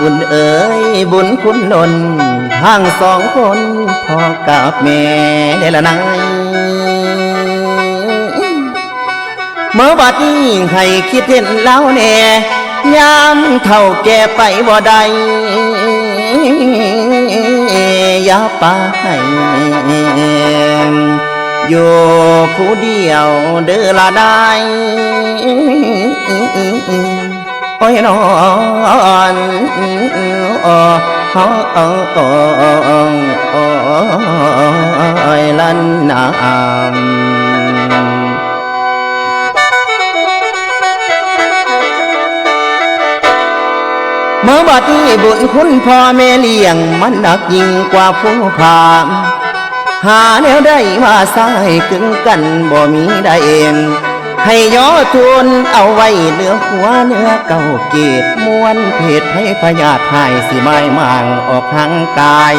บุญเอ๋ยบุญคุณล้นทั้งสองคนพ่อกับแม่ได้ละนายเมื่อบัดนี้ให้คิดเห็นแล้วแน่ยามเท่าแก่ไปบ่ได้อย่าไปอยู่ผู้เดียวเด้อละนาย อ้ยนอนโอ้โอ้โอ้โอ้โอ้ยลันนามเมื่อบัดนี้บุญคุณพ่อแม่เลี้ยง มันหนักยิ่งกว่าผู้พามหาแนวได้มาสายกึ่งกันบ่มีได้เอง ให้ย่อทุนเอาไว้เนื้อหัวเนื้อเก่าเกตมวนเพศให้พยาธิหายสิไม้มางออกทางกาย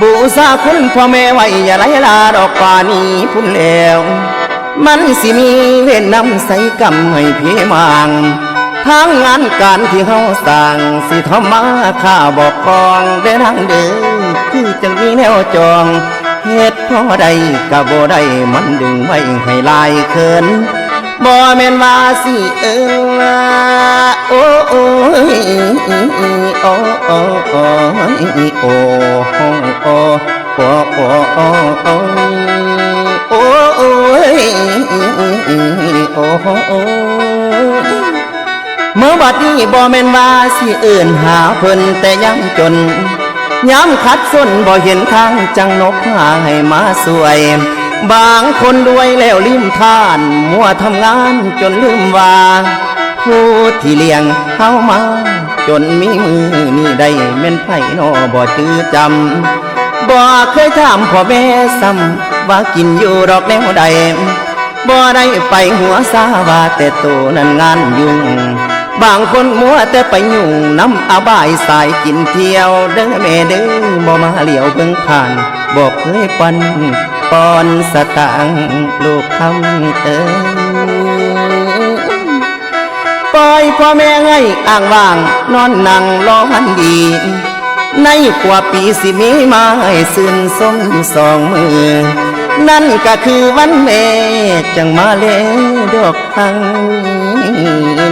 บูชาคุณพ่อแม่ไว้อย่าไหลาดอกป่านี้พุ่นแล้ว มันสิมีเวรนำใส่กรรมให้พี่มางทางงานการที่เฮาสร้างสิทำมาข้าบอกกองได้ทางเด้อคือจังมีแนวจองเหตุพอใดก็บ่ได้มันดึงไว้ให้ลายเขิน บ่แม่นว่าสิเออโอ้โอ้ยโอ้โอ้โอ้ยโอ้โอ้โอ้โอ้โอ้โอ้โอ้โอ้โอ้ยโอ้โอ้เมื่อบัดนี้บ่แม่นว่าสิเอื่นหาเพิ่นแต่ยังจนย้ำคัดส้นบ่เห็นทางจังนกหาให้มาสวย บางคนรวยแล้วลืมท่าน มัวทำงานจนลืมว่า ผู้ที่เลี้ยงเฮามา จนมีมือนี่ได้แม่นไผนอบ่จื้อจำบ่เคยถามพ่อแม่ซ้ำว่ากินอยู่ดอกแนวใดบ่ได้ไปหัวซาว่าแต่โตนั้นงานยุ่ง บางคนมัวแต่ไปยุ่งน้ำอาบายสายกินเที่ยวเด้อแม่เด้อบ่มาเหลียวเบิ่งผ่านบอกเคยปัน ปอนสตางลูกคำเอ้ยปล่อยพ่อแม่ให้อ่างว่าง นอนนั่งรอมันดี ในกว่าปีสิมีมาให้ซื่นสมอยู่สองมือ นั่นก็คือวันแม่จังมาเลดอกครั้ง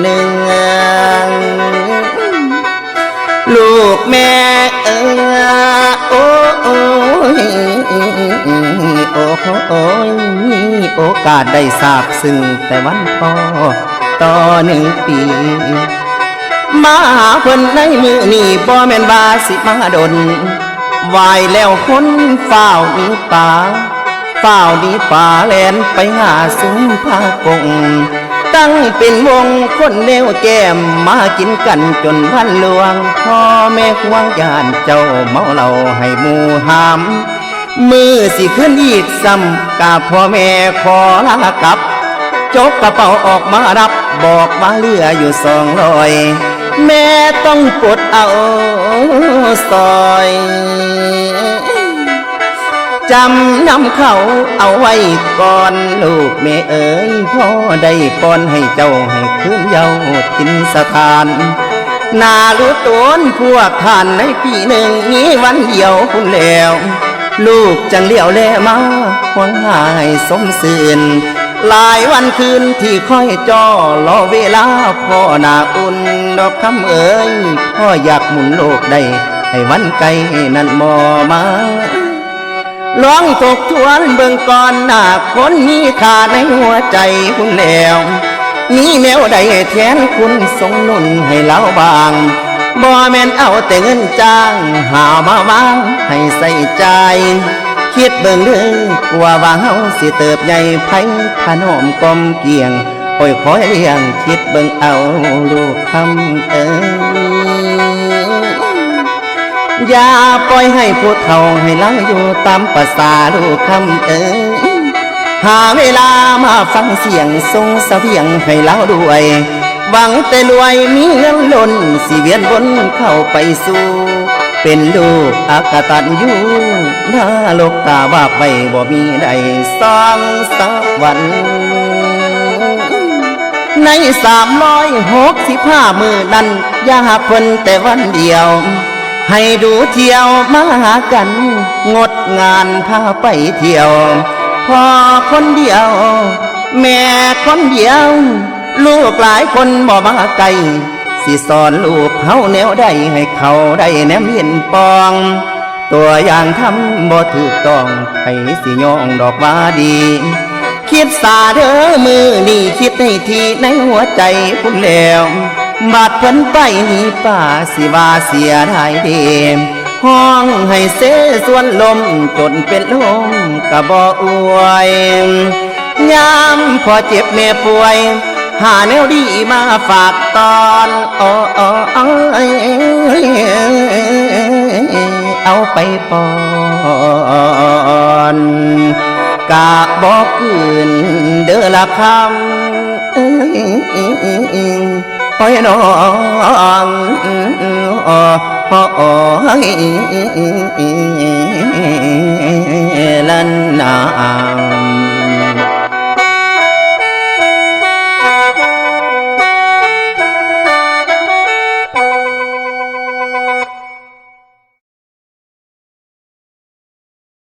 หนึ่งลูกแม่เออโอ้ ยโอ้โอ้ยมีโอกาสได้ทราบซึ่งแต่วันพ่อต่อหนึ่งปี มาเพิ่นในมือนี่บ่แม่นบาสิมาดนวายแล้วคนเฝ้าวหนีป่าเฝ้าวหนีป่าแลนไปหาซุ้มผ้ากง ตั้งเป็นวงคนแนวแก้มมากินกันจนพันหลวง พ่อแม่ควงยานเจ้าเมาเหล่าให้หมูหาม มือสิขึ้นอีกซ้ำกาพ่อแม่ขอลากลับ จกกระเป๋าออกมารับบอกว่าเหลืออยู่สองร้อยแม่ต้องปลดเอาซอย จำนำเขาเอาไว้ก่อนลูกแม่เอ๋ยพ่อได้ป้อนให้เจ้าให้คืนเยาว์ทินสถานนารู้ตนพวกท่านในปีหนึ่งนี้วันเดียวคุณแล้ว ลูกจังเลี้ยวแลมาหวังหายสมสื่นหลายวันคืนที่ค่อยจอรอเวลาพ่อนาอุ่นดอกคำเอ๋ยพ่ออยากหมุนโลกได้ให้วันไกลนั้นมอมา ลองทบทวนเบิ่งก่อนหน้าคนมีค่าในหัวใจคุณแล้ว มีแนวใดแทนคุณสงนุนให้เราบางบ่แม่นเอาแต่เงินจ้าง หามาวางให้ใส่ใจคิดเบิ่งเด้อกว่าว่าเฮาสิเติบใหญ่ไผขนมกลมเกี่ยงคอยคอยเลี้ยงคิดเบิ่งเอาลูกคำเอ้ย อย่าปล่อยให้ผู้เฒ่าให้เราอยู่ตามภาษาลูกคำเอ๋ยหาเวลามาฟังเสียงทรงเสวียงให้เราด้วย หวังแต่รวยมีเงินล้นสิเวียนบนเข้าไปสู่ เป็นลูกอากตันอยู่หน้าโลกตาบาปไว้บ่มีใดสองสักวัน ในสามร้อยหกสิบห้ามือนั้นอย่าหักเพิ่นแต่วันเดียว ให้ดูเที่ยวมาหากัน งดงานพาไปเที่ยวพอคนเดียว แม่คนเดียว ลูกหลายคนบ่มาไกลสิสอนลูกเขาแนวใดให้เขาได้แนมเห็นปอง ตัวอย่างทำบ่ถูกต้องไผสิยองดอกว่าดี คิดสาเด้อมือนี่คิดให้ทีในหัวใจพุ่นแล้ว บาดเพิ่นไปนี่ป่าสิว่าเสียดายเดมห้องให้เสส่วนลมจนเป็นลมกะบ่อวยยามพอเจ็บแม่ป่วย หาแนวดีมาฝากตอนอ้ออ้ออ้อยเอาไปปอนกะบอกืนเด้อละคำ อยน้องอ้ยลันนาง